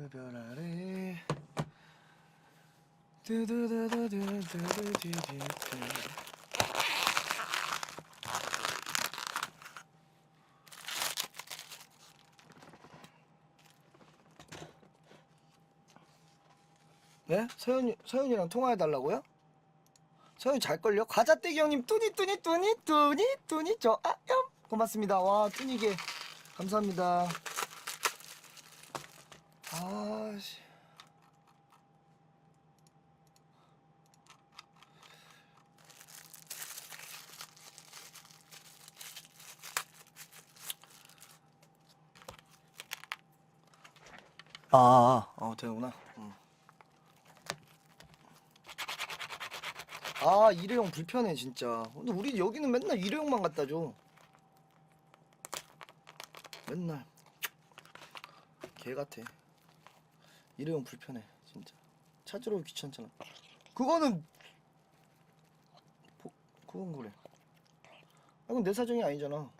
그별 아래 네? 서윤이, 서윤이랑 통화해달라고요? 서윤이 잘걸요? 과자떼기 형님 뚜니 뚜니 뚜니 뚜니 뚜니 저 아염 고맙습니다 와 뚜니게 감사합니다 아씨. 아, 아, 어, 되는구나. 음. 아, 일회용 불편해, 진짜. 근데 우리 여기는 맨날 일회용만 갖다 줘. 맨날. 개 같아. 이름은 불편해 진짜. 찾으러 귀찮잖아. 그거는 보, 그건 그래. 아 그건 내 사정이 아니잖아.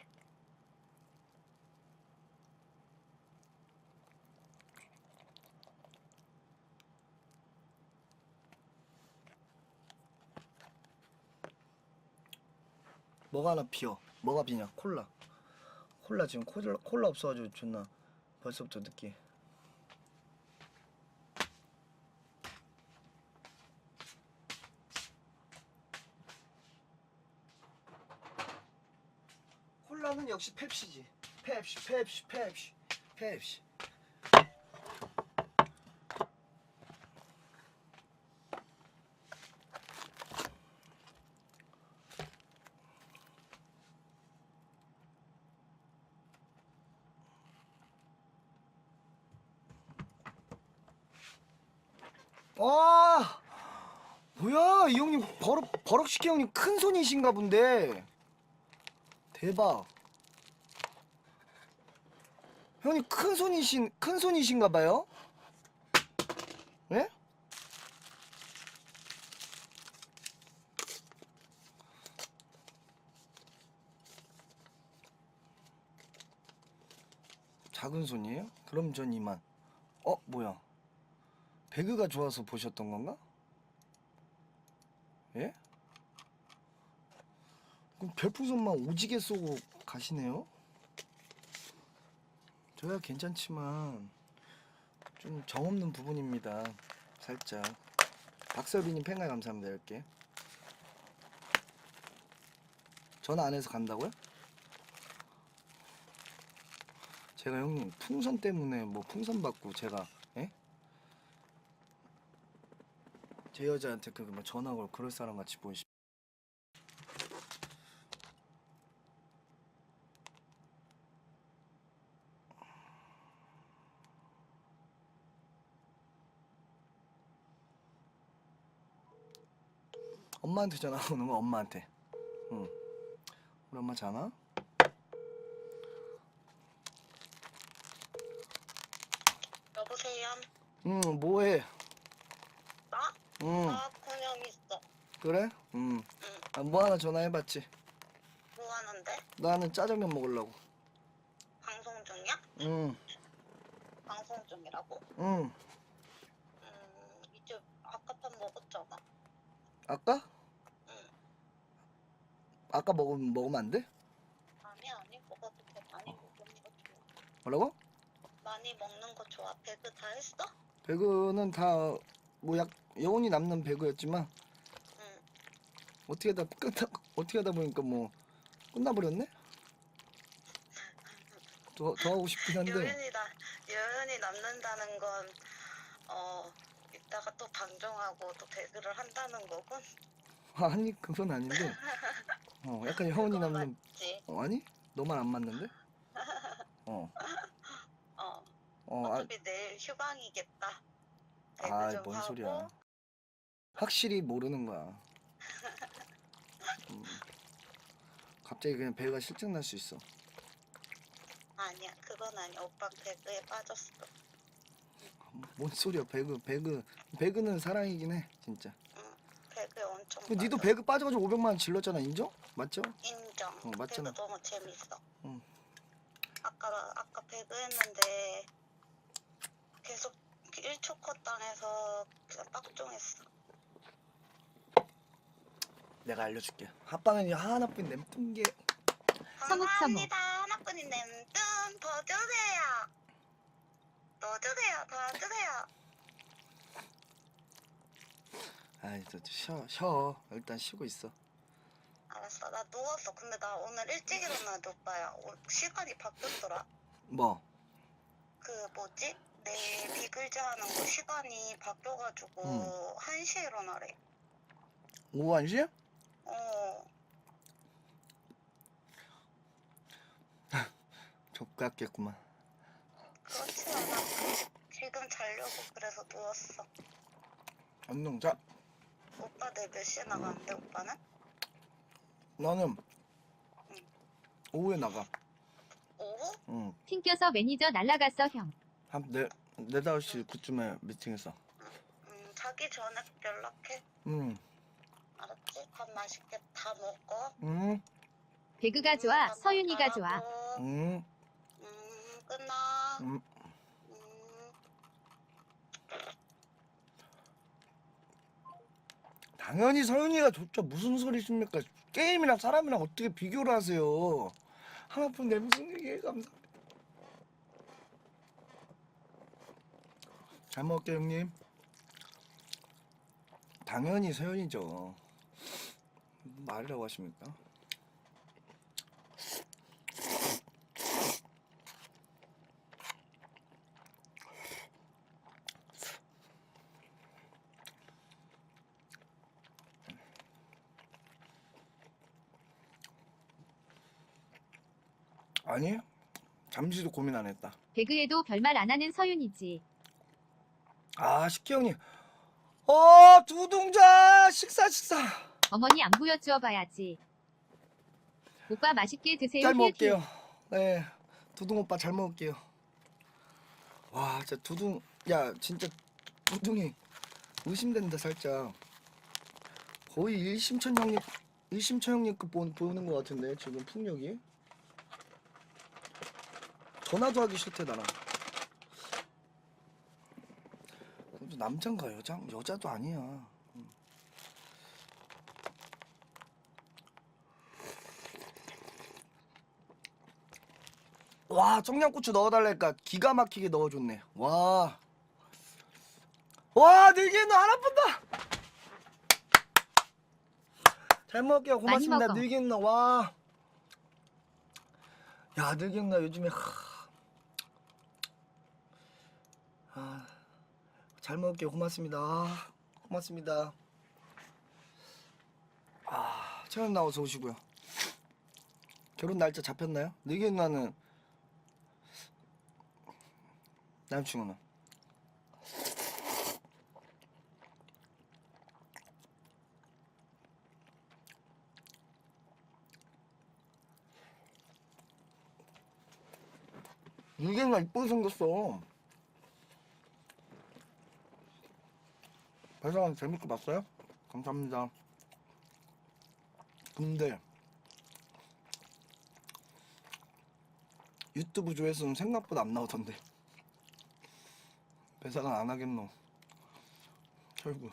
뭐가 하나 비어? 뭐가 비냐? 콜라. 콜라 지금 콜라, 콜라 없어가지고 존나 벌써부터 느끼해 1번은 역시 펩시지. 펩시, 펩시, 펩시, 펩시. 와 뭐야 이 형님 버럭 버럭 시키 형님 큰 손이신가 본데 대박 형님 큰 손이신 큰 손이신가 봐요 예? 작은 손이에요? 그럼 전 이만 어 뭐야 배그가 좋아서 보셨던 건가? 예? 그럼 별풍선만 오지게 쏘고 가시네요? 저야 괜찮지만 좀 정 없는 부분입니다. 살짝. 박설비님 팬가 감사합니다. 10개. 전화 안 해서 간다고요? 제가 형님 풍선 때문에 뭐 풍선 받고 제가 예? 제 여자한테 그뭐 전화 걸 그럴 사람 같이 보이시. 엄마한테 전화 오는 거 엄마한테. 응. 우리 엄마 전화? 여보세요? 응, 뭐해? 나? 응, 나 그냥 있어. 그래? 응. 응. 아, 뭐 하나 전화해봤지. 뭐 하는데? 나는 짜장면 먹으려고. 방송 중이야? 응, 방송 중이라고? 응. 음, 이제 아까 밥 먹었잖아. 아까? 응. 아까 먹으면 먹으면 안 돼? 아니, 아니, 먹어도 돼. 많이 먹는 거 좋아. 뭐라고? 많이 먹는 거 좋아. 배그 다 했어? 배그는 다 뭐약 영혼이 남는 배그였지만 응. 어떻게 하다 끝나 어떻게 하다 보니까 뭐 끝나버렸네. 더, 더 하고 싶긴 한데 여연이 나, 여연이 남는다는 건, 어, 이따가 또 방종하고 또 배그를 한다는 거군? 아니 그건 아닌데 어 약간 그건 남는 맞지? 어, 아니 너만 안 맞는데 어 어. 어, 아, 어차피 내일 휴방이겠다. 배그 아, 좀 뭔 하고. 소리야. 확실히 모르는 거야. 음, 갑자기 그냥 배가 실증 날 수 있어. 아니야, 그건 아니야. 오빠 배그에 빠졌어. 뭔 소리야, 배그, 배그, 배그는 사랑이긴 해, 진짜. 배그에 엄청 근데 니도. 배그 빠져가지고 500만 원 질렀잖아, 인정? 맞죠? 인정. 어, 맞잖아. 배그 너무 재밌어. 응. 아까 아까 배그 했는데 계속 1초 컷 당해서 그냥 빡종했어. 내가 알려줄게 합방은 하나뿐인 냄뚱 게 서묵, 감사합니다. 하나뿐인 냄뚱 더 주세요. 더 주세요. 더 주세요. 아이 저쉬 쉬어 일단 쉬고 있어 알았어. 나 누웠어. 근데 나 오늘 일찍 일어나는데 오빠야. 오- 시간이 바뀌었더라. 뭐 그 뭐지? 내일 비글즈 하는 거 시간이 바뀌어가지고 음. 1시에 일어나래. 오후 1시? 어. 족같겠구만 그렇진 않아. 지금 자려고 그래서 누웠어. 안녕 자 오빠 내일 몇 시에 나가는데 오빠는? 너는 오후에 나가 오후? 응. 튕 껴서 매니저 날라갔어 형. 한 네, 네 다섯 시 그쯤에 미팅했어 음, 자기 전에 연락해. 응. 알았지? 밥 맛있게 다 먹어. 응. 배그가 좋아, 밥 서윤이가 좋아. 응. 음, 끝나. 응. 음, 당연히 서윤이가 좋죠 무슨 소리십니까? 게임이랑 사람이랑 어떻게 비교를 하세요? 하나뿐 냄새게 감사합니다 잘 먹을게요 형님. 당연히 서윤이죠. 말이라고 하십니까 아니 잠시도 고민 안 했다 배그에도 별말 안 하는 서윤이지. 아 식기 형님 어 두둥자 식사 식사 어머니 안 보여주어 봐야지. 오빠 맛있게 드세요. 잘 힐, 먹을게요 힐. 네 두둥 오빠 잘 먹을게요 와 진짜 두둥 야 진짜 두둥이 의심된다 살짝 거의 일심천 형님 일심천 형님급 보, 보는 것 같은데 지금 풍력이 전화도 하기 싫대 나랑. 남잔가 여자? 여자도 아니야. 음. 와 청양고추 넣어달라니까 기가 막히게 넣어줬네. 와. 와 늘기는 하나뿐다! 잘 먹을게요. 고맙습니다. 늘기는 와야 늘기는 나 요즘에 아, 잘 먹을게요. 고맙습니다. 고맙습니다. 아 채연 나와서 오시고요. 결혼 날짜 잡혔나요? 늘기 누나는 남친구는? 이게나 이쁘게 생겼어 배상은 재밌게 봤어요? 감사합니다. 근데 유튜브 조회수는 생각보다 안 나오던데. 배상은 안 하겠노. 결국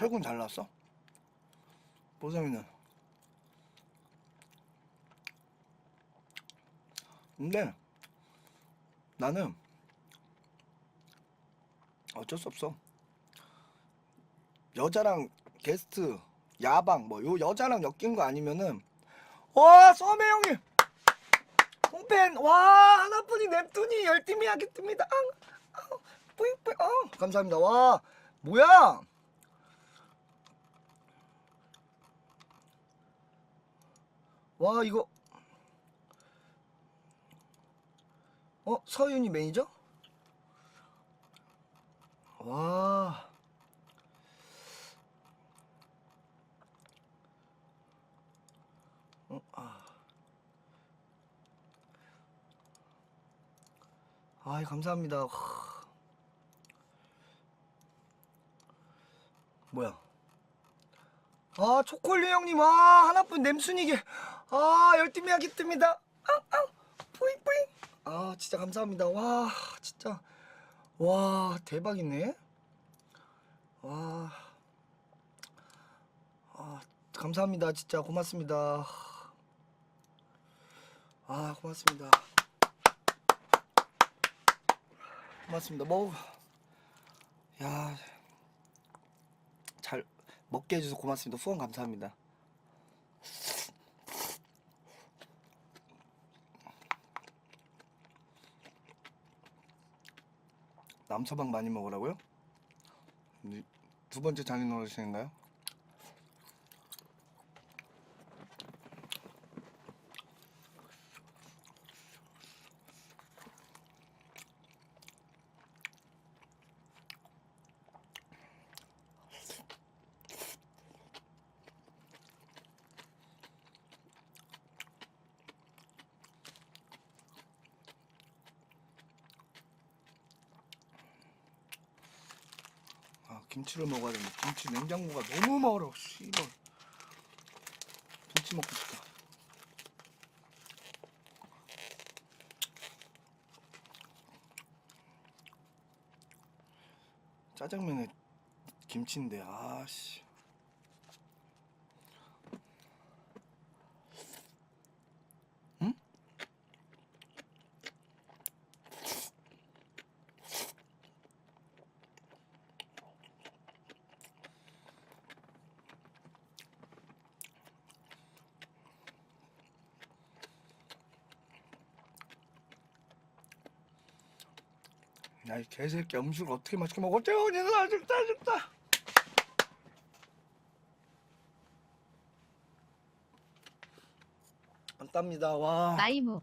철군 잘 나왔어? 보성이는? 근데 나는 어쩔 수 없어. 여자랑 게스트 야방 뭐 요 여자랑 엮인 거 아니면은 와 썸의 형님! 홍팬! 와 하나뿐이 냅두니 열심히 하겠습니다. 앙, 앙, 뿌잉 뿌잉 어. 감사합니다. 와 뭐야 와 이거 어 서윤이 매니저? 와 어, 아. 아 감사합니다. 하. 뭐야? 아 초콜릿 형님 아 하나뿐 냄순이게 아 열심히 하겠습니다. 앙 앙 뿌잉 뿌잉. 아 진짜 감사합니다. 와 진짜 와 대박이네. 와. 아 감사합니다. 진짜 고맙습니다. 아 고맙습니다. 고맙습니다. 뭐, 야, 잘 먹게 해줘서 고맙습니다. 후원 감사합니다. 남서방 많이 먹으라고요? 네, 두 번째 장인 어르신인가요? 김치를 먹어야 되는데 김치 냉장고가 너무 멀어. 씨발. 김치 먹고 싶다. 짜장면에 김치인데 아씨 야이 개새끼 음식을 어떻게 맛있게 먹어 재훈이는 아직도 아직도 안답니다 와 마이무.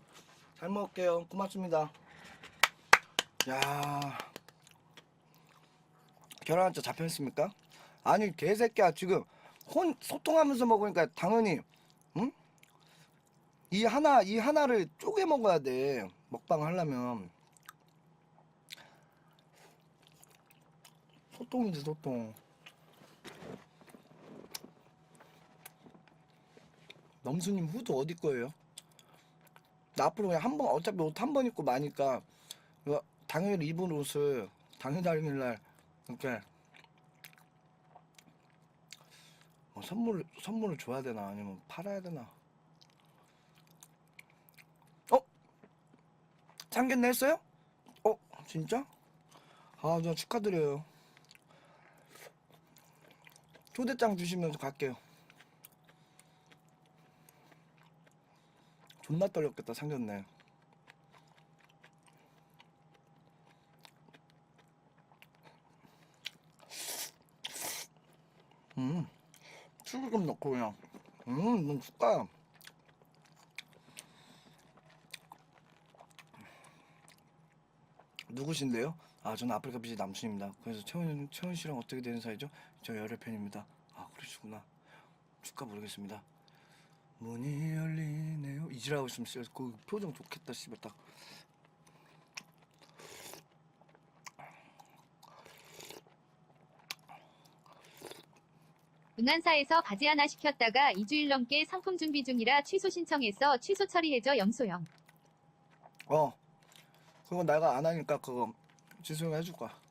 잘 먹을게요. 고맙습니다. 야 결혼한자 잡혔습니까? 아니 개새끼야 지금 혼 소통하면서 먹으니까 당연히 응? 이 하나 이 하나를 쪼개 먹어야 돼 먹방 하려면 소통이지 소통 넘수님 후드 어디 거예요? 나 앞으로 그냥 한 번 어차피 옷 한 번 입고 마니까 당일 입은 옷을 당일 당일날 이렇게 뭐 선물 선물을 줘야 되나 아니면 팔아야 되나? 어? 상견례 했어요? 어 진짜? 아, 저 축하드려요. 초대장 주시면서 갈게요. 존나 떨렸겠다 상견례. 음, 수금 넣고 그냥. 음, 너무 숟가. 누구신데요? 아, 저는 아프리카 비지 남순입니다. 그래서 채원, 채원 씨랑 어떻게 되는 사이죠? 저 열애편입니다. 아, 그러시구나. 축하 모르겠습니다. 문이 열리네요. 이지라고 있으면 진짜 그 표정 좋겠다, 씨발 딱. 응안사에서 바지 하나 시켰다가 2주일 넘게 상품 준비 중이라 취소 신청해서 취소 처리해줘 영소영. 어, 그거 내가 안 하니까 그거 지수가 해줄 거야.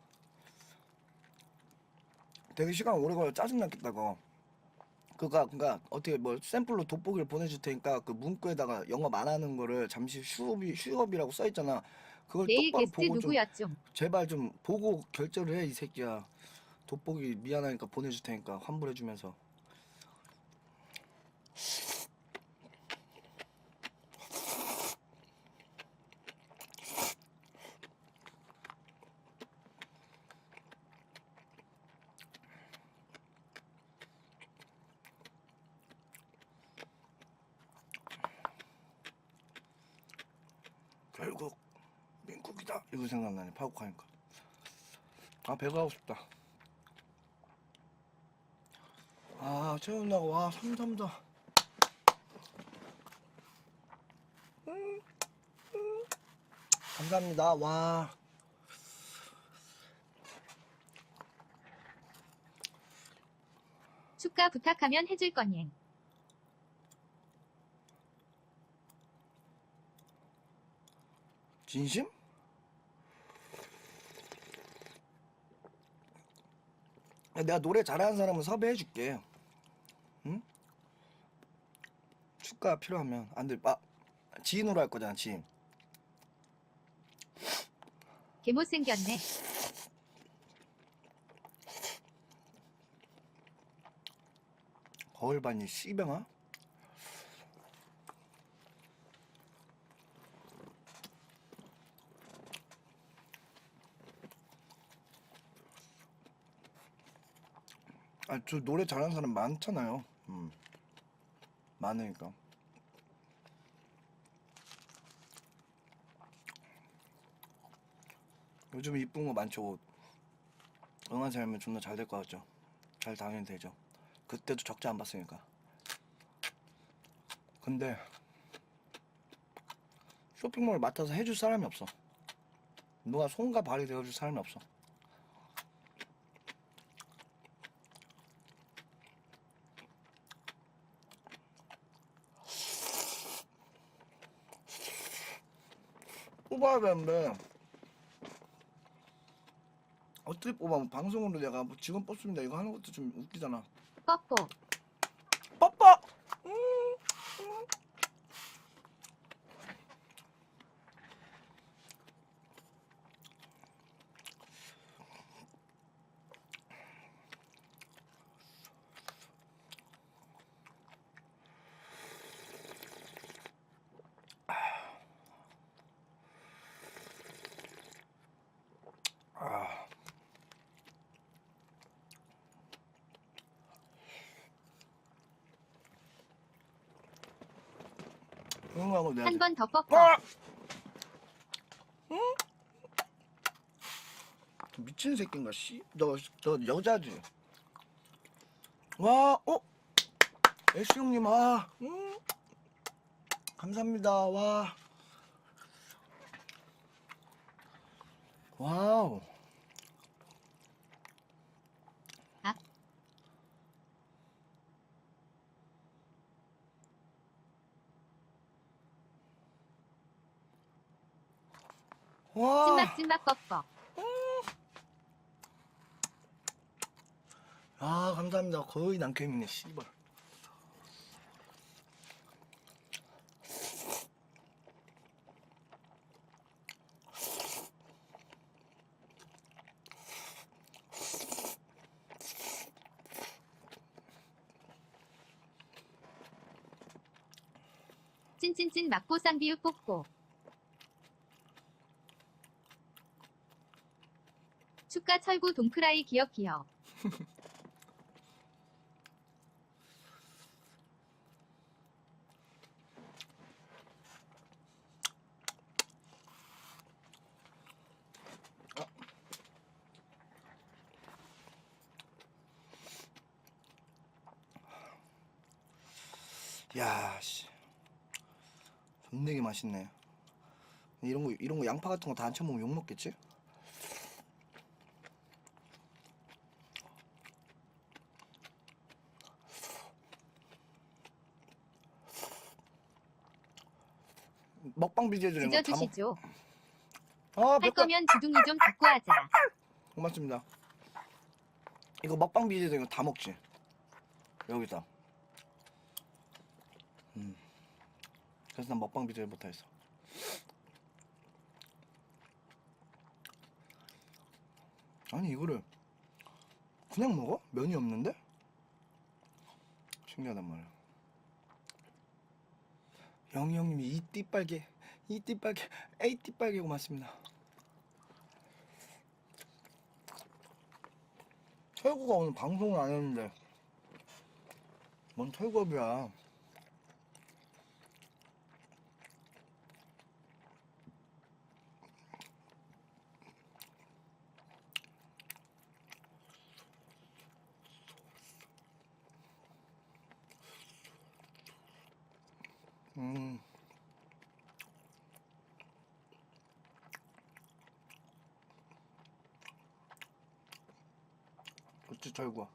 되게 시간 오래 걸려 짜증 났겠다고. 그니까 그니까 어떻게 뭐 샘플로 돋보기를 보내줄 테니까 그 문구에다가 영업 안 하는 거를 잠시 휴업이 휴업이라고 써 있잖아. 그걸 내일 똑바로 게스트 보고 좀 누구였죠? 제발 좀 보고 결제를 해 이 새끼야. 돋보기 미안하니까 보내줄 테니까 환불해주면서. 결국 민국이다 이거 생각나네 파국 하니까. 아 배가 하고 싶다. 아 채운다고 와 삼삼다. 감사합니다. 와. 축가 부탁하면 해줄 거니. 진심? 내가 노래 잘하는 사람은 섭외해 줄게. 응? 축가 필요하면 안 돼. 아, 지인으로 할 거잖아, 지인. 개 못생겼네. 거울반이 씨병아? 아, 저 노래 잘하는 사람 많잖아요. 음. 많으니까. 요즘 이쁜 거 많죠, 옷. 응한 사람이면 존나 잘 될 것 같죠? 잘 당연히 되죠. 그때도 적자 안 봤으니까. 근데 쇼핑몰 맡아서 해줄 사람이 없어. 누가 손과 발이 되어줄 사람이 없어. 뽑아야 되는데 어떻게 뽑아? 뭐 방송으로 내가 뭐 직원 뽑습니다 이거 하는 것도 좀 웃기잖아. 뽀뽀. 아. 응하고 내가 한번더 뻐뽀. 아! 응? 미친 새끼인가 씨? 너, 너 여자지? 와, 어? 애쉬 형님, 아, 음. 감사합니다, 와. 와우. 와. 찐막찐막 뻐뽀. 아, 감사합니다. 거의 남캠이네, 씨발. 찐찐찐 막고 쌍비읍 뽀뽀. 축가 철구 동크라이 기억 기억. 야, 씨. 존내게 맛있네. 이런 거, 이런 거 양파 같은 거 다 안 쳐먹으면 욕 먹겠지? 먹방 비디오 중에 지져 다 먹. 주시죠. 아, 할몇 거면 주둥이 좀 갖고 하자. 고맙습니다. 이거 먹방 비디오 이거 다 먹지. 여기다. 음. 그래서 난 먹방 비디오 못하겠어. 아니 이거를 그냥 먹어? 면이 없는데? 신기하단 말이야. 영희 형님이 이 띠빨개, 이 띠빨개, 에이 띠빨개 고맙습니다. 철구가 오늘 방송을 안 했는데 뭔 철구업이야 음. 어찌 절구야.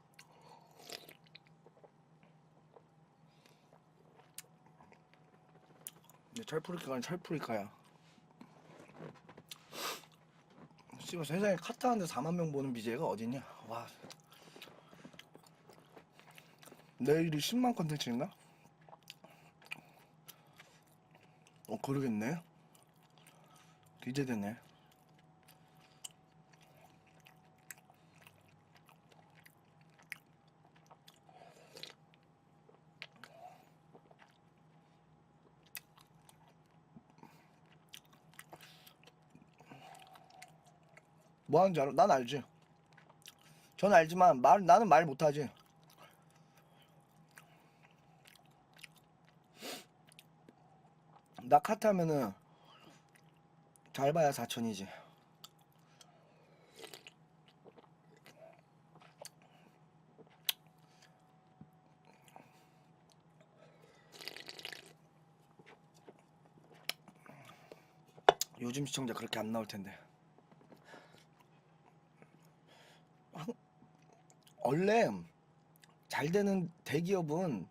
근데 철프리카는 철프리카야. 지금 세상에 카타 하는데 4만 명 보는 BJ가 어딨냐? 와. 내일이 10만 컨텐츠인가? 어 그러겠네. 기대되네. 뭐 하는지 알아? 난 알지. 전 알지만 말 나는 말 못하지. 나 카트 하면은 잘 봐야 4천이지. 요즘 시청자 그렇게 안 나올 텐데. 한- 원래 잘 되는 대기업은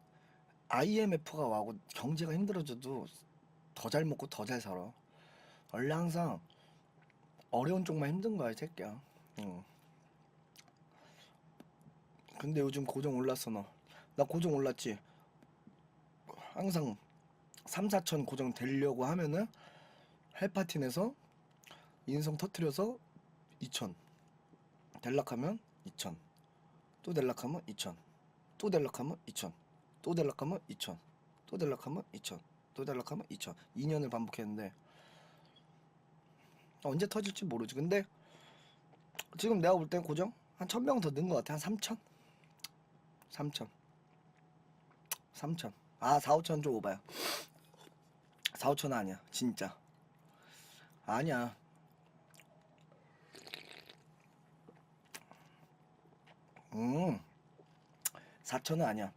IMF가 와고 경제가 힘들어져도 더 잘 먹고 더 잘 살아. 원래 항상 어려운 쪽만 힘든 거야, 이 새끼야. 응. 근데 요즘 고정 올랐어, 너. 나 고정 올랐지. 항상 3, 4천 고정 되려고 하면은 헬파티 내서 인성 터트려서 2천. 델락하면 2천. 또 델락하면 2천. 또 델락하면 2천. 또 델락하면 2천. 또 델락하면 2천. 또 델락하면 2천. 2년을 반복했는데 언제 터질지 모르지. 근데 지금 내가 볼 땐 고정 한 1000명 더 는 것 같아. 한 3000. 3000. 3000. 아, 4, 5천 좀 오바야. 4, 5천 아니야. 진짜. 아니야. 음. 4천은 아니야.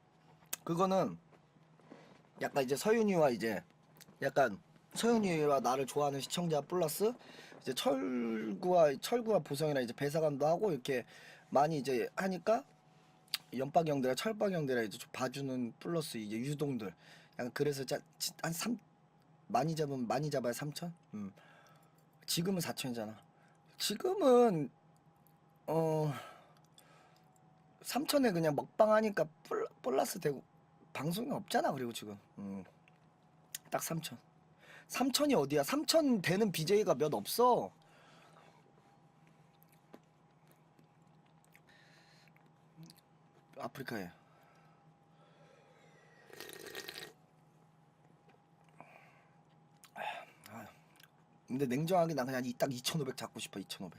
그거는 약간 이제 서윤이와 이제 약간 서윤이와 나를 좋아하는 시청자 플러스 이제 철구와 철구와 보성이랑 이제 배사관도 하고 이렇게 많이 이제 하니까 연박이 형들이랑 철박이 형들이랑 이제 좀 봐주는 플러스 이제 유동들 약간 그래서 자, 지- 한 3, 많이 잡으면 많이 잡아야 3천? 음. 지금은 4천이잖아. 지금은 어 3천에 그냥 먹방 하니까 플, 플러스 되고 방송이 없잖아 그리고 지금. 음. 딱 3천 3천이 어디야? 3천 되는 BJ가 몇 없어? 아프리카에. 아, 근데 냉정하게 난 그냥 이- 딱2,500 잡고 싶어 2,500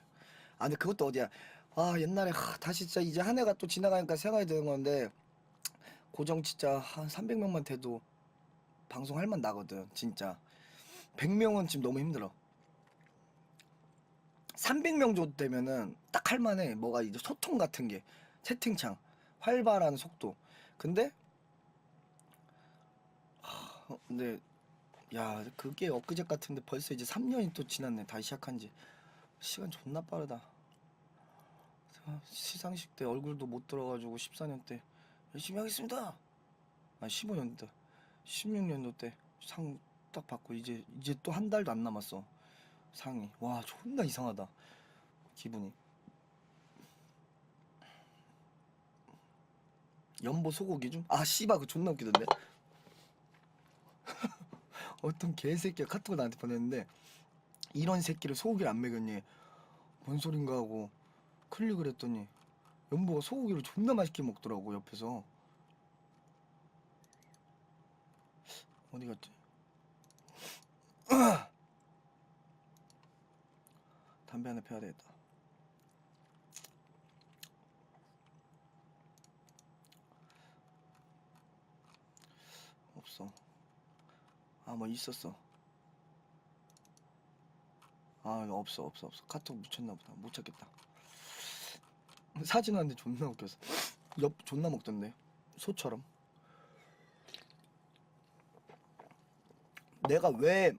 아 근데 그것도 어디야? 아 옛날에 하, 다시 진짜 이제 한 해가 또 지나가니까 생각이 드는 건데 고정 진짜 한 300명만 돼도 방송 할 만 나거든 진짜. 100명은 지금 너무 힘들어. 300명 정도 되면은 딱 할만해 뭐가 이제 소통 같은 게. 채팅창 활발한 속도. 근데 하, 어, 근데 야 그게 엊그제 같은데 벌써 이제 3년이 또 지났네 다시 시작한 지. 시간 존나 빠르다. 아, 시상식 때 얼굴도 못 들어가지고 14년 때 열심히 하겠습니다. 아 15년 때 16년도 때 상 딱 받고 이제 이제 또 한 달도 안 남았어. 상이. 와 존나 이상하다. 기분이. 연보 소고기 좀? 아 씨발 그 존나 웃기던데? 어떤 개새끼가 카톡을 나한테 보냈는데 이런 새끼를 소고기를 안 먹였니? 뭔 소린가 하고 클릭을 했더니 연보가 소고기를 존나 맛있게 먹더라고 옆에서. 어디 갔지? 담배 하나 펴야 되겠다. 없어. 아 뭐 있었어. 아 없어 없어 없어. 카톡 묻혔나 보다. 못 찾겠다 사진 왔는데 존나 웃겨서 옆 존나 먹던데 소처럼 내가 왜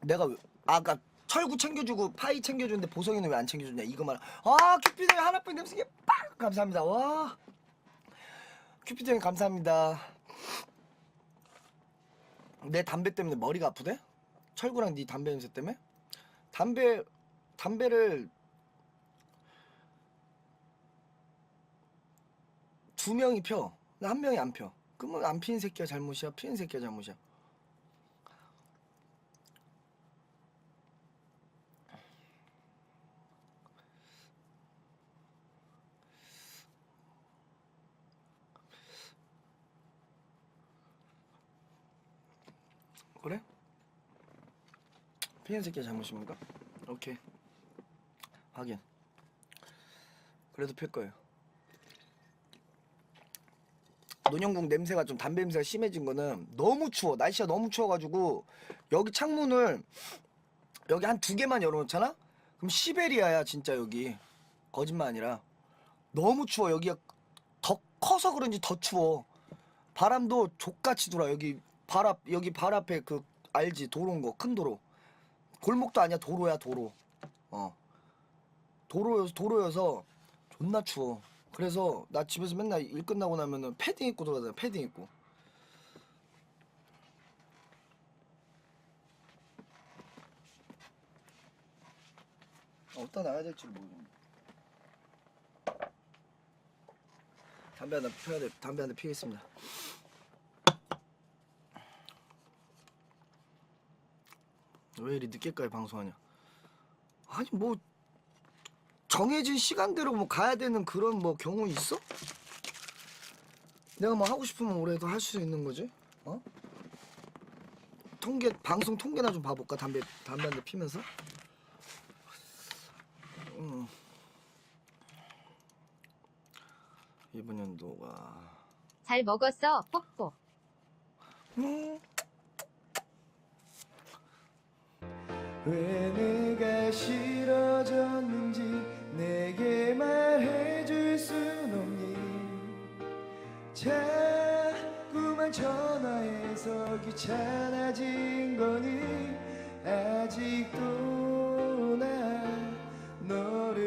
내가 왜, 아까 철구 챙겨주고 파이 챙겨주는데 보성이는 왜 안 챙겨주냐 이거 말. 아 큐피드 하나뿐 냄새게 빡 감사합니다. 와. 큐피드 형님 감사합니다. 내 담배 때문에 머리가 아프대? 철구랑 네 담배 냄새 때문에? 담배 담배를 두 명이 펴. 한 명이 안 펴. 그러면 안 피는 새끼가 잘못이야. 피는 새끼가 잘못이야. 그래? 피는 새끼가 잘못입니까? 오케이. 확인. 그래도 필 거예요. 논영국 냄새가 좀 담배 냄새가 심해진 거는 너무 추워. 날씨가 너무 추워가지고 여기 창문을 여기 한 두 개만 열어놓잖아? 그럼 시베리아야 진짜 여기. 거짓말 아니라 너무 추워. 여기가 더 커서 그런지 더 추워. 바람도 족같이 돌아. 여기 발 앞 여기 발 앞에 그 알지 도로인 거 큰 도로. 골목도 아니야 도로야 도로. 어. 도로여서 도로여서 존나 추워. 그래서 나 집에서 맨날 일 끝나고 나면은 패딩 입고 돌아다녀. 패딩 입고. 어디다 나가야 될지 모르겠네. 담배 하나 피워야 돼. 담배 하나 피겠습니다. 왜 이리 늦게까지 방송하냐? 아니 뭐 정해진 시간대로 뭐 가야 되는 그런 뭐 경우 있어? 내가 뭐 하고 싶으면 올해도 할 수 있는 거지? 어? 통계 방송 통계나 좀 봐볼까 담배 담배 한 대 피면서? 음. 이번 연도가 잘 먹었어, 뽀뽀. 음. 왜 내가 싫어졌는지 내게 말해줄 순 없니? 자꾸만 전화해서 귀찮아진 거니? 아직도 나 너를